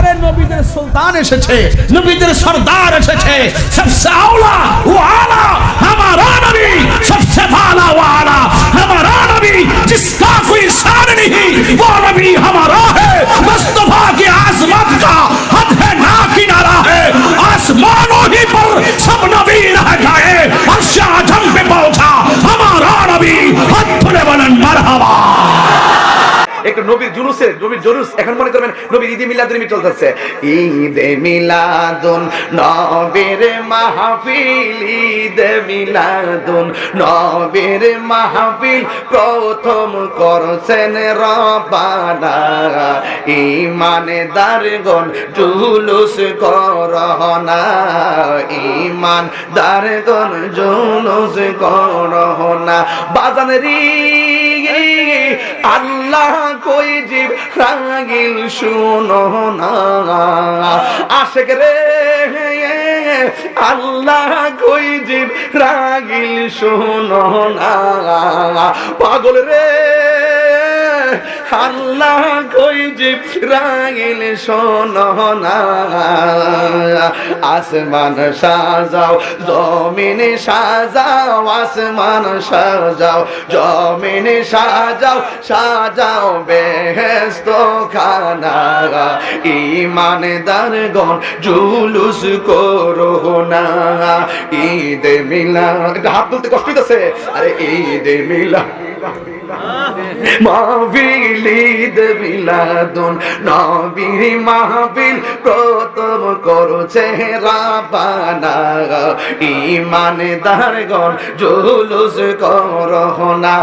আরে নবীদের সুলতান এসেছে নবীদের সর্দার এসেছে সবসে আওলা ও আলা हमारा नबी सबसे भाला वाला हमारा नबी जिसका कोई शान नहीं वो नबी हमारा है मुस्तफा की आजमत का हद है ना किनारा है आसमानों ही पर सब नबी रह गए একটু নবীর জুলুসে, নবীর জুলুস। এখন মনে করবেন, নবীর ঈদে মিলাদুন নবী চলতেছে। ঈদে মিলাদুন, নবীর মাহফিল, ঈদে মিলাদুন, নবীর মাহফিল প্রথম করছেন রবানা ইমানদার গণ জুলুস করহনা। ইমান দারগণ জুলুস করহনা। বাজানেরি আল্লাহ কই জীব রাগিল শুনো না। আশেক রে, আল্লাহ কই জীব রাগিল শুনো না। পাগল রে আল্লাহ কই জীব রাগিল শোনো আসমান সাজাও, জমিন সাজাও, আসমান সাজাও, জমিন সাজাও সাজাও বেহেস্ত খানা ইমানদার গণ জুলুস করো না। ঈদ মিলা হাত তুলতে কষ্ট হইতেছে। আরে ঈদ মিলা মাহফিল ঈদ মিলাদুন নবীর মাহফিল প্রথম করছে রাবানা ইমানদার গণ জুলুস করো না।